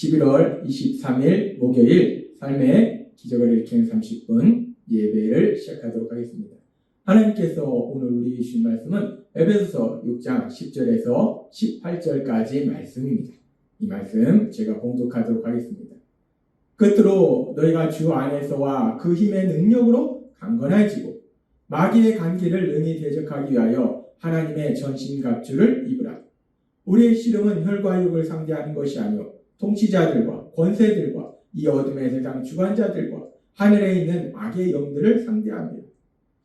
11월 23일 목요일 삶의 기적을 일으키는 30분 예배를 시작하도록 하겠습니다. 하나님께서 오늘 우리 주신 말씀은 에베소서 6장 10절에서 18절까지 말씀입니다. 이 말씀 제가 봉독하도록 하겠습니다. 끝으로 너희가 주 안에서와 그 힘의 능력으로 강건해지고 마귀의 관계를 능히 대적하기 위하여 하나님의 전신갑주를 입으라. 우리의 씨름은 혈과 육을 상대하는 것이 아니요 통치자들과 권세들과 이 어둠의 세상 주관자들과 하늘에 있는 악의 영들을 상대합니다.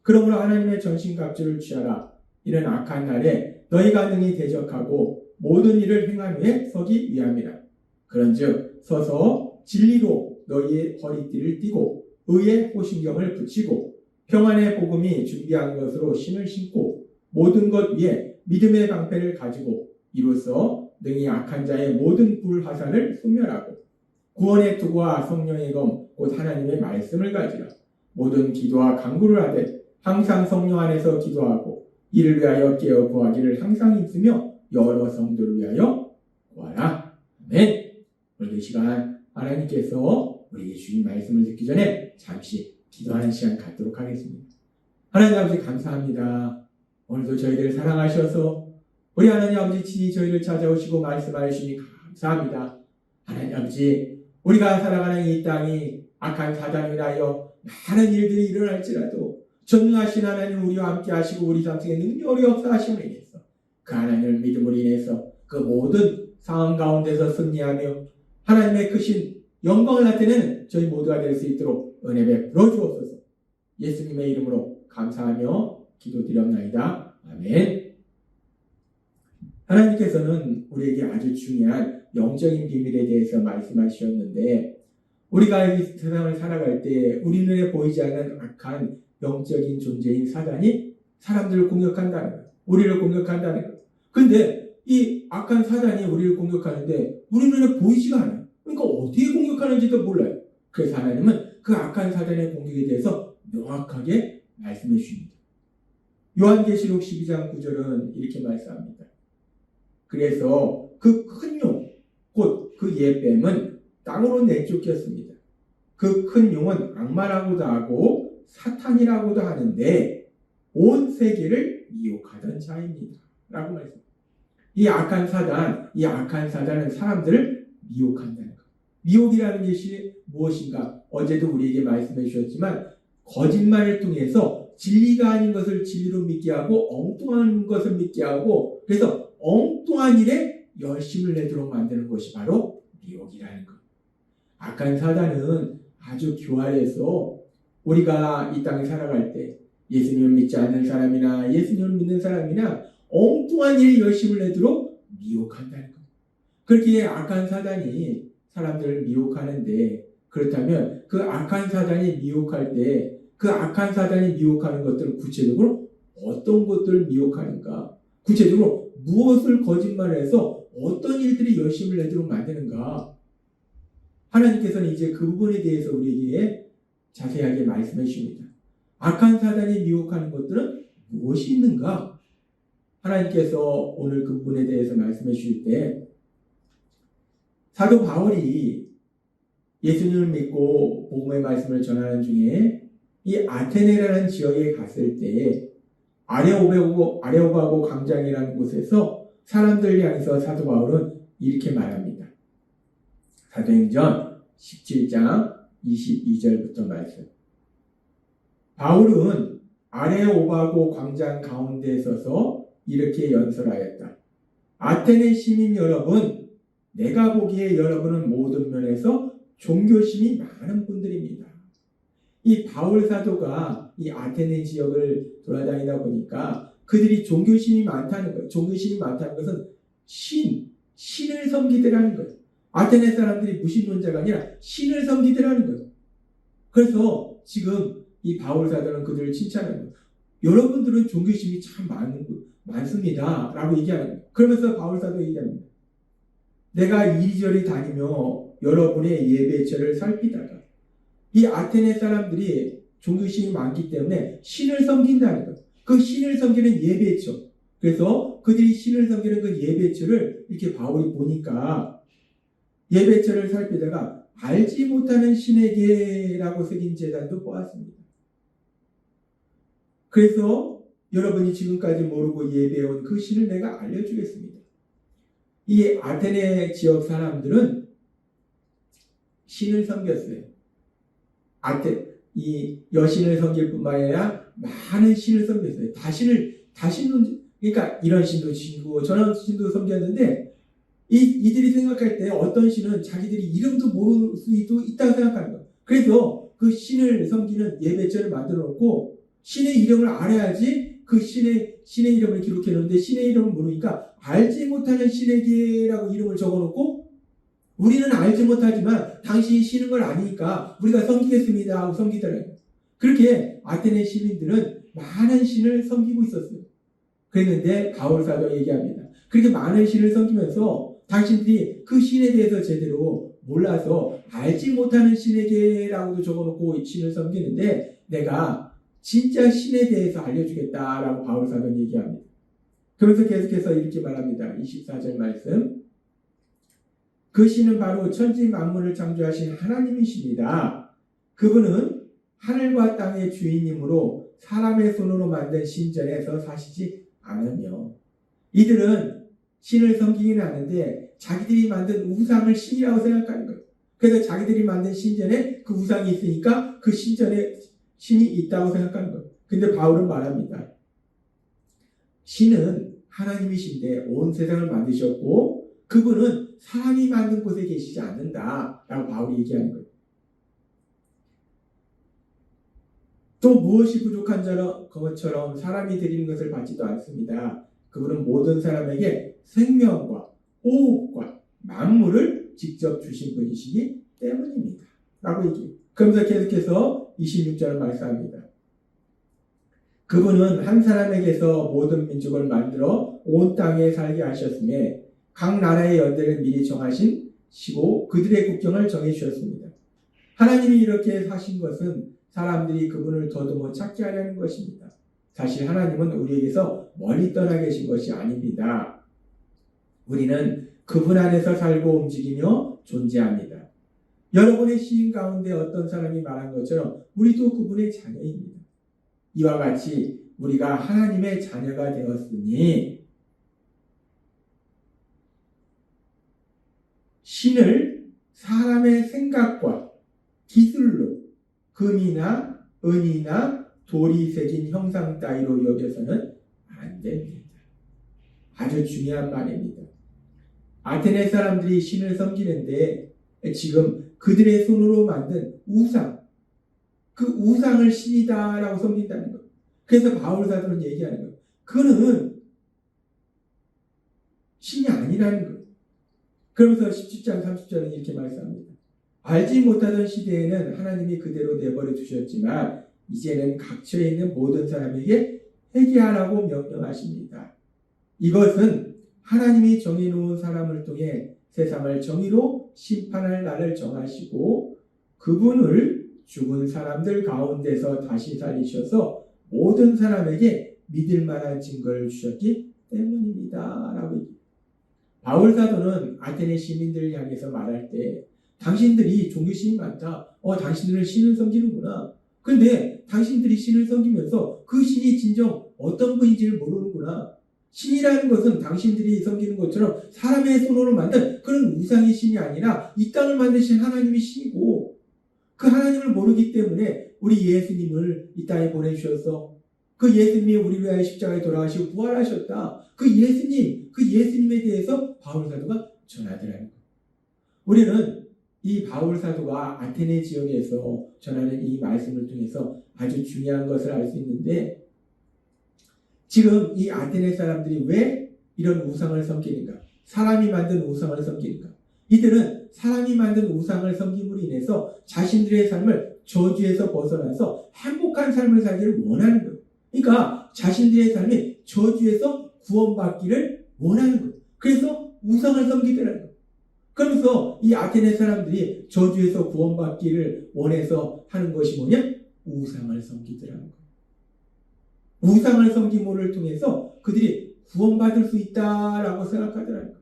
그러므로 하나님의 전신갑주를 취하라. 이런 악한 날에 너희가 능히 대적하고 모든 일을 행한 후에 서기 위함이라. 그런즉 서서 진리로 너희의 허리띠를 띠고 의의 호신경을 붙이고 평안의 복음이 준비한 것으로 신을 신고 모든 것 위에 믿음의 방패를 가지고 이로써 능히 악한 자의 모든 불화살을 소멸하고 구원의 투구와 성령의 검 곧 하나님의 말씀을 가지라. 모든 기도와 강구를 하되 항상 성령 안에서 기도하고 이를 위하여 깨어 구하기를 항상 있으며 여러 성도를 위하여 구하라. 아멘. 오늘 이 시간 하나님께서 우리에게 주신 말씀을 듣기 전에 잠시 기도하는 시간 갖도록 하겠습니다. 하나님 아버지 감사합니다. 오늘도 저희들 사랑하셔서 우리 하나님 아버지 친히 저희를 찾아오시고 말씀하시니 감사합니다. 하나님 아버지 우리가 살아가는 이 땅이 악한 사단을 인하여 많은 일들이 일어날지라도 전능하신 하나님 우리와 함께 하시고 우리 상승의 능력으로 역사하심을 인해서 그 하나님을 믿음으로 인해서 그 모든 상황 가운데서 승리하며 하나님의 크신 영광을 나타내는 저희 모두가 될 수 있도록 은혜 베풀어 주옵소서 예수님의 이름으로 감사하며 기도드렸나이다. 아멘 하나님께서는 우리에게 아주 중요한 영적인 비밀에 대해서 말씀하셨는데 우리가 이 세상을 살아갈 때 우리 눈에 보이지 않는 악한 영적인 존재인 사단이 사람들을 공격한다는 거예요. 우리를 공격한다는 거예요. 근데 이 악한 사단이 우리를 공격하는데 우리 눈에 보이지가 않아요. 그러니까 어디에 공격하는지도 몰라요. 그래서 하나님은 그 악한 사단의 공격에 대해서 명확하게 말씀해 주십니다. 요한계시록 12장 9절은 이렇게 말씀합니다. 그래서 그 큰 용, 곧 그 예뱀은 땅으로 내쫓겼습니다. 그 큰 용은 악마라고도 하고 사탄이라고도 하는데 온 세계를 미혹하던 자입니다. 라고 말씀합니다. 이 악한 사단, 이 악한 사단은 사람들을 미혹한다는 것. 미혹이라는 것이 무엇인가? 어제도 우리에게 말씀해 주셨지만 거짓말을 통해서 진리가 아닌 것을 진리로 믿게 하고 엉뚱한 것을 믿게 하고 그래서 엉뚱한 일에 열심을 내도록 만드는 것이 바로 미혹이라는 것. 악한 사단은 아주 교활해서 우리가 이 땅에 살아갈 때 예수님을 믿지 않는 사람이나 예수님을 믿는 사람이나 엉뚱한 일에 열심을 내도록 미혹한다는 것. 그렇게 악한 사단이 사람들을 미혹하는데 그렇다면 그 악한 사단이 미혹할 때 그 악한 사단이 미혹하는 것들은 구체적으로 어떤 것들을 미혹하는가? 구체적으로 무엇을 거짓말해서 어떤 일들이 열심을 내도록 만드는가? 하나님께서는 이제 그 부분에 대해서 우리에게 자세하게 말씀해 주십니다. 악한 사단이 미혹하는 것들은 무엇이 있는가? 하나님께서 오늘 그 부분에 대해서 말씀해 주실 때 사도 바울이 예수님을 믿고 복음의 말씀을 전하는 중에 이 아테네라는 지역에 갔을 때 아레오베고 아레오바고 광장이라는 곳에서 사람들 향해서 사도 바울은 이렇게 말합니다. 사도행전 17장 22절부터 말씀. 바울은 아레오바고 광장 가운데 서서 이렇게 연설하였다. 아테네 시민 여러분, 내가 보기에 여러분은 모든 면에서 종교심이 많은 분들입니다. 이 바울 사도가 이 아테네 지역을 돌아다니다 보니까 그들이 종교심이 많다는 거예요. 종교심이 많다는 것은 신, 신을 섬기더라는 거예요. 아테네 사람들이 무신론자가 아니라 신을 섬기더라는 거예요. 그래서 지금 이 바울 사도는 그들을 칭찬하는 거예요. 여러분들은 종교심이 참 많은, 많습니다. 라고 얘기하는 거예요. 그러면서 바울 사도 얘기합니다. 내가 이리저리 다니며 여러분의 예배처를 살피다가 이 아테네 사람들이 종교심이 많기 때문에 신을 섬긴다는 거예요. 그 신을 섬기는 예배처. 그래서 그들이 신을 섬기는 그 예배처를 이렇게 바울이 보니까 예배처를 살피다가 알지 못하는 신에게라고 새긴 재단도 보았습니다. 그래서 여러분이 지금까지 모르고 예배해온 그 신을 내가 알려주겠습니다. 이 아테네 지역 사람들은 신을 섬겼어요. 아테 이 여신을 섬길 뿐만 아니라 많은 신을 섬겼어요. 다신을 다신은 그러니까 이런 신도 지고 저런 신도 섬겼는데 이 이들이 생각할 때 어떤 신은 자기들이 이름도 모를 수도 있다고 생각하는 거예요. 그래서 그 신을 섬기는 예배처를 만들어 놓고 신의 이름을 알아야지 그 신의 신의 이름을 기록해 놓는데 신의 이름을 모르니까 알지 못하는 신에게라고 이름을 적어 놓고 우리는 알지 못하지만 당신이 신은 걸 아니까 우리가 섬기겠습니다 하고 섬기더라고요. 그렇게 아테네 시민들은 많은 신을 섬기고 있었어요. 그랬는데 바울 사도 얘기합니다. 그렇게 많은 신을 섬기면서 당신들이 그 신에 대해서 제대로 몰라서 알지 못하는 신에게라고도 적어놓고 신을 섬기는데 내가 진짜 신에 대해서 알려주겠다라고 바울 사도는 얘기합니다. 그러면서 계속해서 이렇게 말합니다. 24절 말씀. 그 신은 바로 천지 만물을 창조하신 하나님이십니다. 그분은 하늘과 땅의 주인님으로 사람의 손으로 만든 신전에서 사시지 않으며 이들은 신을 섬기기는 하는데 자기들이 만든 우상을 신이라고 생각하는 거예요. 그래서 자기들이 만든 신전에 그 우상이 있으니까 그 신전에 신이 있다고 생각하는 거예요. 근데 바울은 말합니다. 신은 하나님이신데 온 세상을 만드셨고 그분은 사람이 만든 곳에 계시지 않는다. 라고 바울이 얘기하는 거예요. 또 무엇이 부족한 것처럼 사람이 드리는 것을 받지도 않습니다. 그분은 모든 사람에게 생명과 호흡과 만물을 직접 주신 분이시기 때문입니다. 라고 얘기해요. 그러면서 계속해서 26절을 말씀합니다. 그분은 한 사람에게서 모든 민족을 만들어 온 땅에 살게 하셨음에 각 나라의 연대를 미리 정하신 시고 그들의 국경을 정해 주셨습니다. 하나님이 이렇게 하신 것은 사람들이 그분을 더듬어 찾게 하려는 것입니다. 사실 하나님은 우리에게서 멀리 떠나 계신 것이 아닙니다. 우리는 그분 안에서 살고 움직이며 존재합니다. 여러분의 시인 가운데 어떤 사람이 말한 것처럼 우리도 그분의 자녀입니다. 이와 같이 우리가 하나님의 자녀가 되었으니 신을 사람의 생각과 기술로 금이나 은이나 돌이 새긴 형상 따위로 여겨서는 안 됩니다. 아주 중요한 말입니다. 아테네 사람들이 신을 섬기는데 지금 그들의 손으로 만든 우상, 그 우상을 신이다라고 섬긴다는 것. 그래서 바울 사도는 얘기하는 것. 그는 신이 아니라는 것. 그러면서 17장 30절은 이렇게 말씀합니다. 알지 못하던 시대에는 하나님이 그대로 내버려 두셨지만 이제는 각처에 있는 모든 사람에게 회개하라고 명령하십니다. 이것은 하나님이 정해놓은 사람을 통해 세상을 정의로 심판할 날을 정하시고 그분을 죽은 사람들 가운데서 다시 살리셔서 모든 사람에게 믿을 만한 증거를 주셨기 때문입니다. 라고 바울 사도는 아테네 시민들을 향해서 말할 때 당신들이 종교심이 많다. 어, 당신들은 신을 섬기는구나. 근데 당신들이 신을 섬기면서 그 신이 진정 어떤 분인지를 모르는구나. 신이라는 것은 당신들이 섬기는 것처럼 사람의 손으로 만든 그런 우상의 신이 아니라 이 땅을 만드신 하나님이 신이고 그 하나님을 모르기 때문에 우리 예수님을 이 땅에 보내주셔서 그 예수님이 우리 위하여 십자가에 돌아가시고 부활하셨다. 그 예수님, 그 예수님에 대해서 바울 사도가 전하더라는. 우리는 이 바울 사도가 아테네 지역에서 전하는 이 말씀을 통해서 아주 중요한 것을 알 수 있는데 지금 이 아테네 사람들이 왜 이런 우상을 섬기는가? 사람이 만든 우상을 섬기는가? 이들은 사람이 만든 우상을 섬김으로 인해서 자신들의 삶을 저주에서 벗어나서 행복한 삶을 살기를 원하는 거예요. 그러니까 자신들의 삶이 저주에서 구원받기를 원하는 거예요. 그래서 우상을 섬기더라는 거예요. 그러면서 이 아테네 사람들이 저주에서 구원받기를 원해서 하는 것이 뭐냐? 우상을 섬기더라는 거예요. 우상을 섬김을 통해서 그들이 구원받을 수 있다라고 생각하더라는 거예요.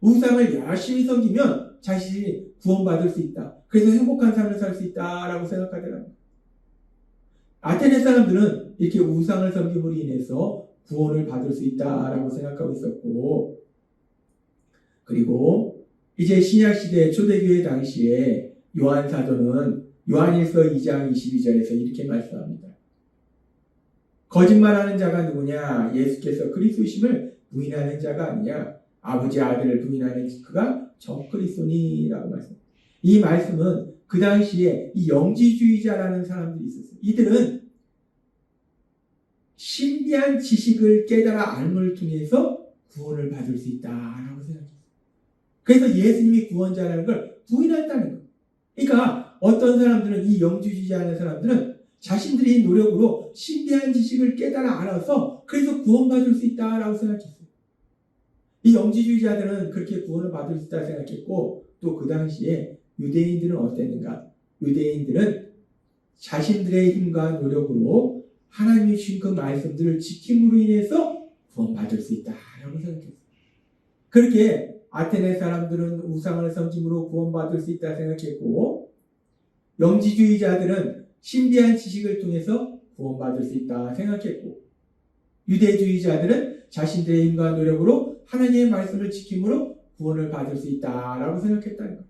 우상을 열심히 섬기면 자신이 구원받을 수 있다. 그래서 행복한 삶을 살 수 있다라고 생각하더라고요. 아테네 사람들은 이렇게 우상을 섬김으로 인해서 구원을 받을 수 있다라고 생각하고 있었고, 그리고 이제 신약 시대 초대교회 당시에 요한 사도는 요한일서 2장 22절에서 이렇게 말씀합니다. 거짓말하는 자가 누구냐? 예수께서 그리스도심을 부인하는 자가 아니냐? 아버지 아들을 부인하는 그가 적그리스도니라고 말씀. 이 말씀은 그 당시에 이 영지주의자라는 사람들이 있었어요. 이들은 신비한 지식을 깨달아 알을 통해서 구원을 받을 수 있다라고 생각했어요. 그래서 예수님이 구원자라는 걸 부인한다는 거예요. 그러니까 어떤 사람들은 이 영지주의자라는 사람들은 자신들의 노력으로 신비한 지식을 깨달아 알아서 그래서 구원받을 수 있다라고 생각했어요. 이 영지주의자들은 그렇게 구원을 받을 수 있다 생각했고 또 그 당시에 유대인들은 어땠는가? 유대인들은 자신들의 힘과 노력으로 하나님이 주신 그 말씀들을 지킴으로 인해서 구원받을 수 있다라고 생각했어요. 그렇게 아테네 사람들은 우상을 섬김으로 구원받을 수 있다 생각했고 영지주의자들은 신비한 지식을 통해서 구원받을 수 있다 생각했고 유대주의자들은 자신들의 힘과 노력으로 하나님의 말씀을 지킴으로 구원을 받을 수 있다라고 생각했다는 거예요.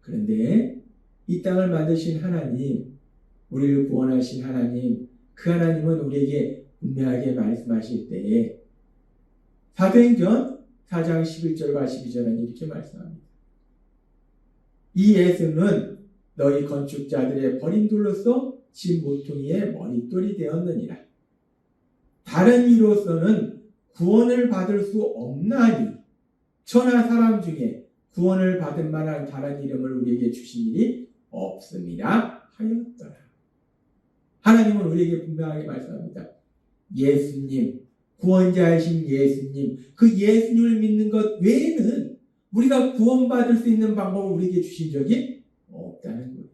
그런데 이 땅을 만드신 하나님, 우리를 구원하신 하나님, 그 하나님은 우리에게 분명하게 말씀하실 때에 사도행전 4장 11절과 12절은 이렇게 말씀합니다. 이 예수는 너희 건축자들의 버린 돌로서 집 모퉁이의 머릿돌이 되었느니라. 다른 이로서는 구원을 받을 수 없나니 천하 사람 중에 구원을 받을 만한 다른 이름을 우리에게 주신 일이 없습니다. 하였더라. 하나님은 우리에게 분명하게 말씀합니다. 예수님, 구원자이신 예수님, 그 예수님을 믿는 것 외에는 우리가 구원받을 수 있는 방법을 우리에게 주신 적이 없다는 거예요.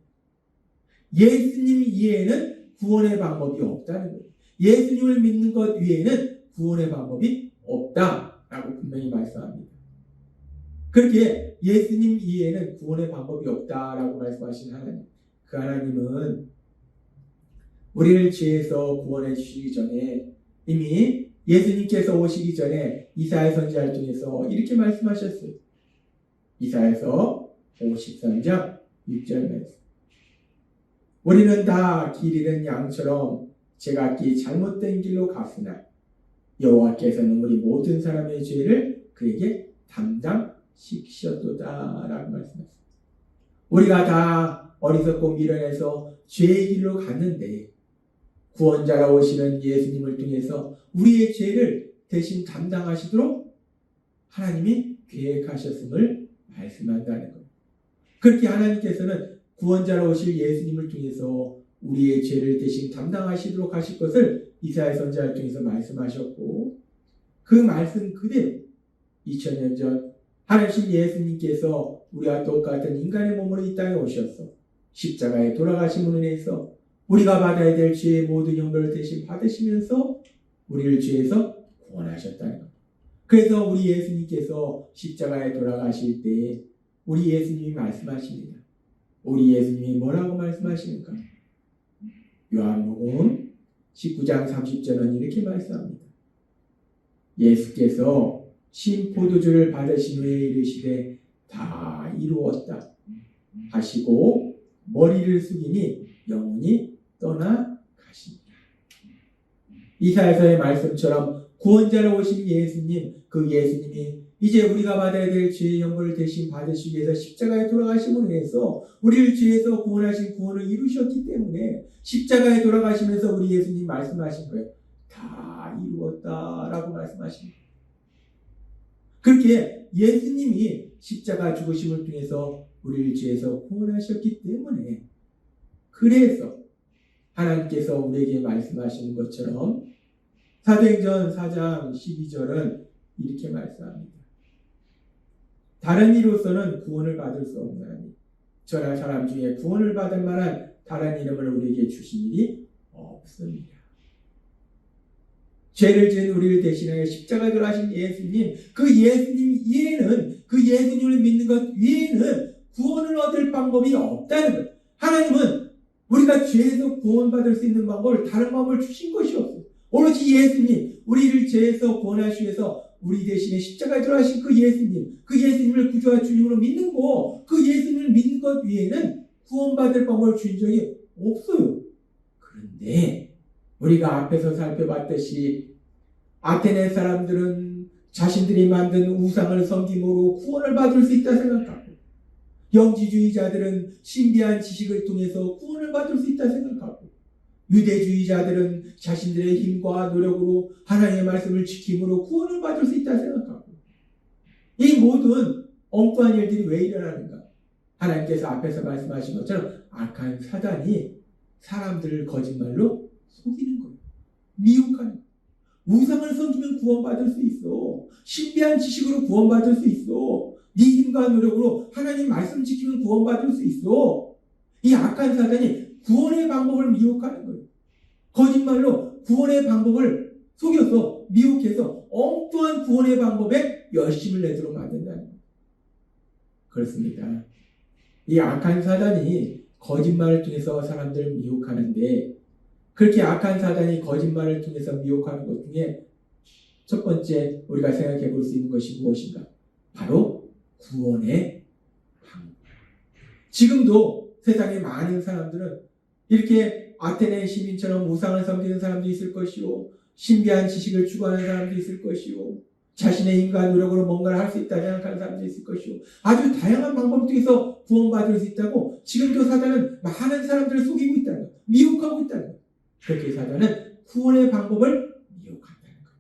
예수님 이외에는 구원의 방법이 없다는 거예요. 예수님을 믿는 것 외에는 구원의 방법이 없다라고 분명히 말씀합니다. 그렇게 예수님 이외에는 구원의 방법이 없다라고 말씀하신 하나님. 그 하나님은 우리를 죄에서 구원해 주시기 전에 이미 예수님께서 오시기 전에 이사야 선지자를 통해서 이렇게 말씀하셨어요. 이사야서 53장 6절 말씀. 우리는 다 길 잃은 양처럼 제각기 잘못된 길로 갔으나 여호와께서는 우리 모든 사람의 죄를 그에게 담당시키셨도다라고 말씀하셨습니다. 우리가 다 어리석고 미련해서 죄의 길로 갔는데 구원자라 오시는 예수님을 통해서 우리의 죄를 대신 담당하시도록 하나님이 계획하셨음을 말씀한다는 것. 그렇게 하나님께서는 구원자로 오실 예수님을 통해서 우리의 죄를 대신 담당하시도록 하실 것을 이사야 선지자를 통해서 말씀하셨고 그 말씀 그대로 2000년 전 하나님 예수님께서 우리와 똑같은 인간의 몸으로 이 땅에 오셨어 십자가에 돌아가심으로 인해서 우리가 받아야 될 죄의 모든 형벌을 대신 받으시면서 우리를 죄에서 구원하셨다는 것. 그래서 우리 예수님께서 십자가에 돌아가실 때 우리 예수님이 말씀하십니다. 우리 예수님이 뭐라고 말씀하시는가? 요한복음 19장 30절은 이렇게 말씀합니다. 예수께서 신포도주를 받으신 후에 이르시되 다 이루었다 하시고 머리를 숙이니 영혼이 떠나 가십니다. 이사야서의 말씀처럼 구원자로 오신 예수님, 그 예수님이 이제 우리가 받아야 될 죄의 영벌을 대신 받으시기 위해서 십자가에 돌아가심으로 해서 우리를 죄에서 구원하신 구원을 이루셨기 때문에 십자가에 돌아가시면서 우리 예수님 말씀하신 거예요. 다 이루었다라고 말씀하십니다. 그렇게 예수님이 십자가 죽으심을 통해서 우리를 죄에서 구원하셨기 때문에 그래서 하나님께서 우리에게 말씀하시는 것처럼 사도행전 4장 12절은 이렇게 말씀합니다. 다른 이로서는 구원을 받을 수 없나니 저나 사람 중에 구원을 받을 만한 다른 이름을 우리에게 주신 일이 없습니다. 죄를 지은 우리를 대신하여 십자가에 돌아가신 예수님, 그 예수님 이외에는, 그 예수님을 믿는 것 위에는 구원을 얻을 방법이 없다는 것. 하나님은 우리가 죄에서 구원받을 수 있는 방법을 다른 방법을 주신 것이 없어요. 오로지 예수님, 우리를 죄에서 구원하시기 위해서 우리 대신에 십자가에 돌아가신 그 예수님, 그 예수님을 구주와 주님으로 믿는 거, 그 예수님을 믿는 것 위에는 구원받을 방법을 주신 적이 없어요. 그런데 우리가 앞에서 살펴봤듯이 아테네 사람들은 자신들이 만든 우상을 섬김으로 구원을 받을 수 있다 생각하고 영지주의자들은 신비한 지식을 통해서 구원을 받을 수 있다 생각하고 유대주의자들은 자신들의 힘과 노력으로 하나님의 말씀을 지킴으로 구원을 받을 수 있다 생각하고 이 모든 엉뚱한 일들이 왜 일어나는가? 하나님께서 앞에서 말씀하신 것처럼 악한 사단이 사람들을 거짓말로 속이는 거예요. 미혹하는 거예요. 우상을 섬기면 구원받을 수 있어. 신비한 지식으로 구원받을 수 있어. 네 힘과 노력으로 하나님 말씀 지키면 구원받을 수 있어. 이 악한 사단이 구원의 방법을 미혹하는 거예요. 거짓말로 구원의 방법을 속여서 미혹해서 엉뚱한 구원의 방법에 열심을 내도록 만든다는 거예요. 그렇습니다. 이 악한 사단이 거짓말을 통해서 사람들을 미혹하는데 그렇게 악한 사단이 거짓말을 통해서 미혹하는 것 중에 첫 번째 우리가 생각해 볼 수 있는 것이 무엇인가? 바로 구원의 방법. 지금도 세상에 많은 사람들은 이렇게 아테네 시민처럼 우상을 섬기는 사람도 있을 것이요. 신비한 지식을 추구하는 사람도 있을 것이요. 자신의 힘과 노력으로 뭔가를 할 수 있다 생각하는 사람도 있을 것이요. 아주 다양한 방법 중에서 구원받을 수 있다고 지금도 사단은 많은 사람들을 속이고 있다는 것, 미혹하고 있다는 것. 그렇게 사단은 구원의 방법을 미혹한다는 것.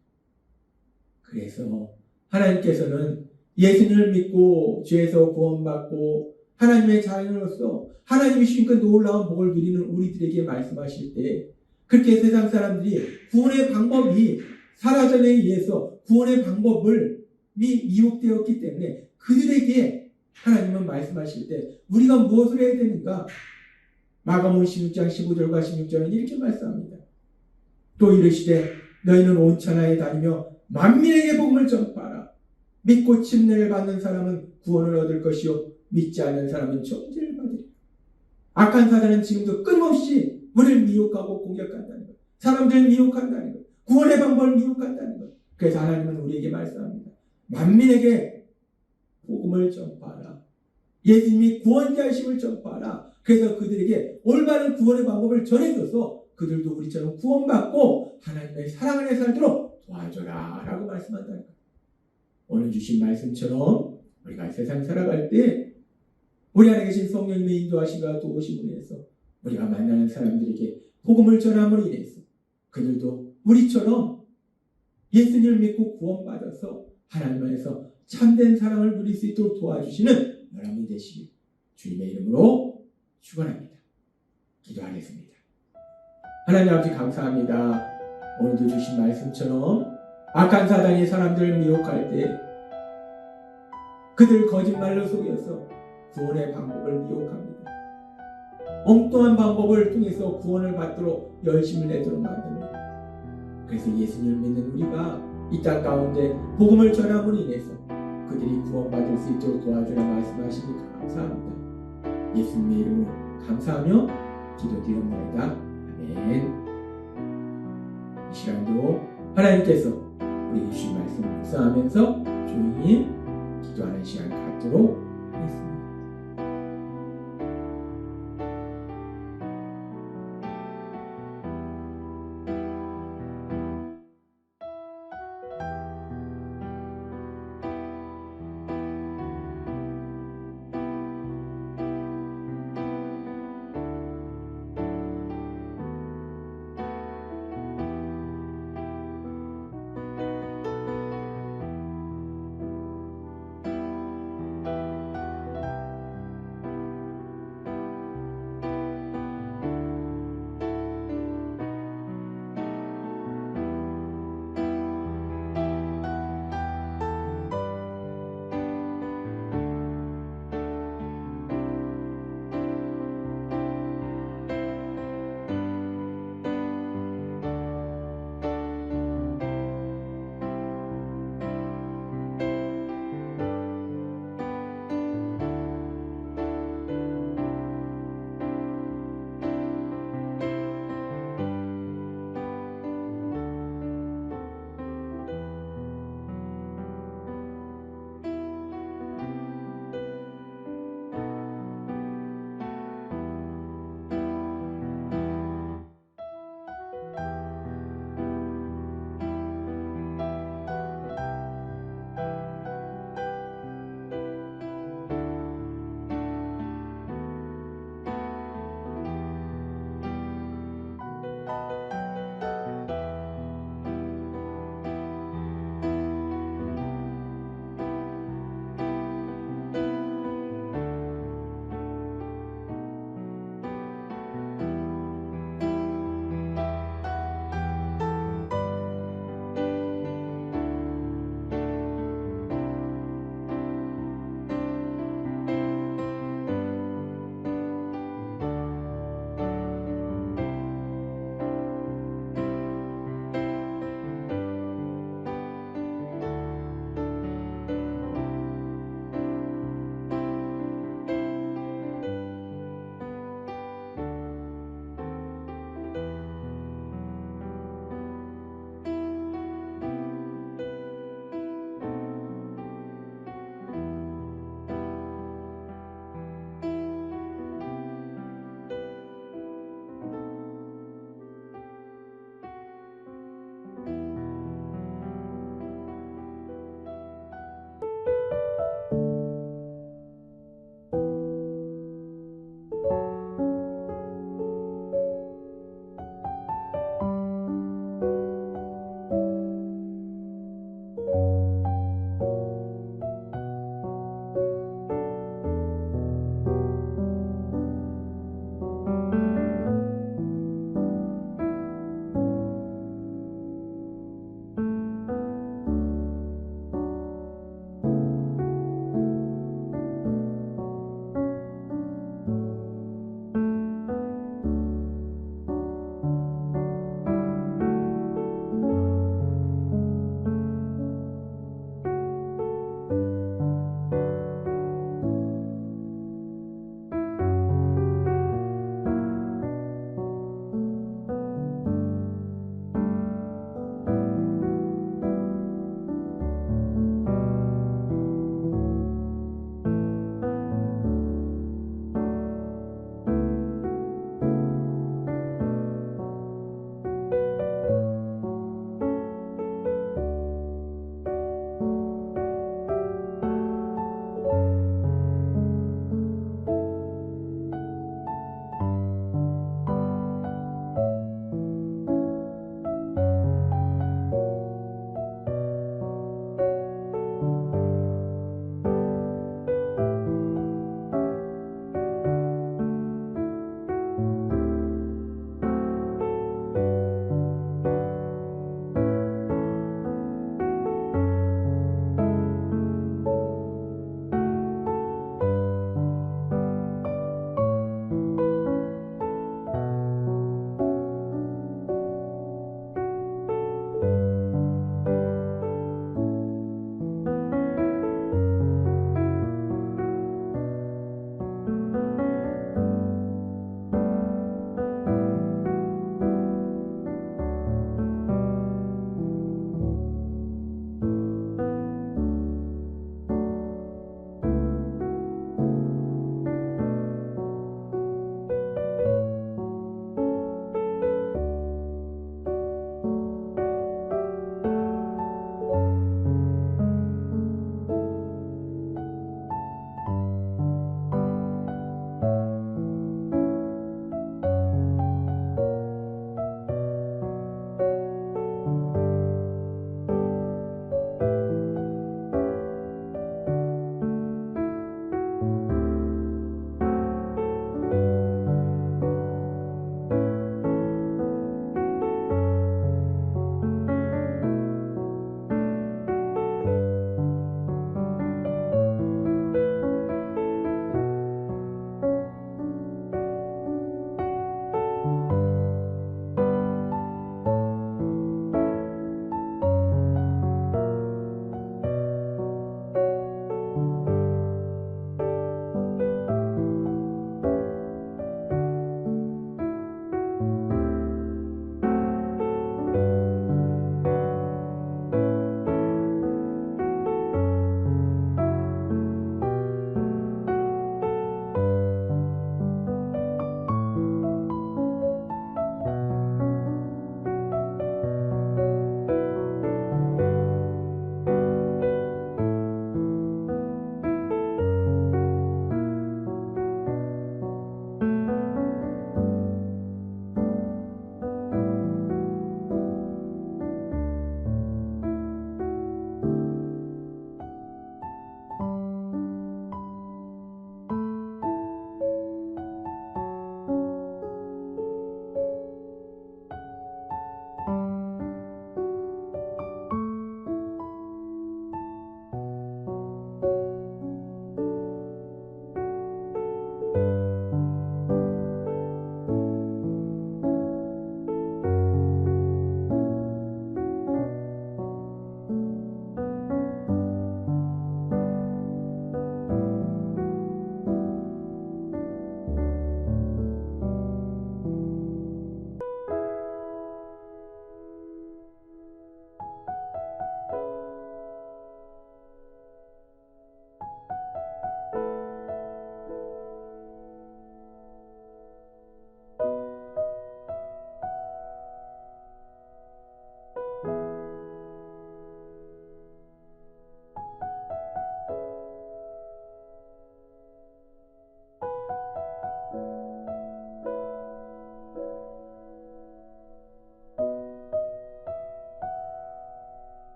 그래서 하나님께서는 예수님을 믿고 죄에서 구원받고 하나님의 자녀로서 하나님이 주신 그 놀라운 복을 누리는 우리들에게 말씀하실 때 그렇게 세상 사람들이 구원의 방법이 사라전에 의해서 구원의 방법을 미 미혹되었기 때문에 그들에게 하나님은 말씀하실 때 우리가 무엇을 해야 되는가? 마가복음 16장 15절과 16절은 이렇게 말씀합니다. 또 이르시되 너희는 온 천하에 다니며 만민에게 복음을 전파하라. 믿고 침례를 받는 사람은 구원을 얻을 것이요 믿지 않는 사람은 정죄를 받으리라. 악한 사단은 지금도 끊임없이 우리를 미혹하고 공격한다는 것. 사람들을 미혹한다는 것. 구원의 방법을 미혹한다는 것. 그래서 하나님은 우리에게 말씀합니다. 만민에게 복음을 전파하라. 예수님이 구원자이심을 전파하라. 그래서 그들에게 올바른 구원의 방법을 전해줘서 그들도 우리처럼 구원받고 하나님의 사랑 안에 살도록 도와줘라. 라고 말씀한다는 것. 오늘 주신 말씀처럼 우리가 세상 살아갈 때 우리 안에 계신 성령님의 인도하심과 도우심을 인해서 우리가 만나는 사람들에게 복음을 전함으로 인해서 그들도 우리처럼 예수님을 믿고 구원받아서 하나님 안에서 참된 사랑을 누릴 수 있도록 도와주시는 여러분이 되시길 주님의 이름으로 축원합니다. 기도하겠습니다. 하나님 아버지 감사합니다. 오늘도 주신 말씀처럼 악한 사단이 사람들을 미혹할 때 그들 거짓말로 속여서 구원의 방법을 미혹합니다. 엉뚱한 방법을 통해서 구원을 받도록 열심을 내도록 만듭니다. 그래서 예수님을 믿는 우리가 이 땅 가운데 복음을 전함으로 인해서 그들이 구원받을 수 있도록 도와주라 말씀하시니까 감사합니다. 예수님의 이름으로 감사하며 기도드립니다. 아멘. 이 시간도 하나님께서 우리 주신 말씀 묵상하면서 조용히 기도하는 시간 갖도록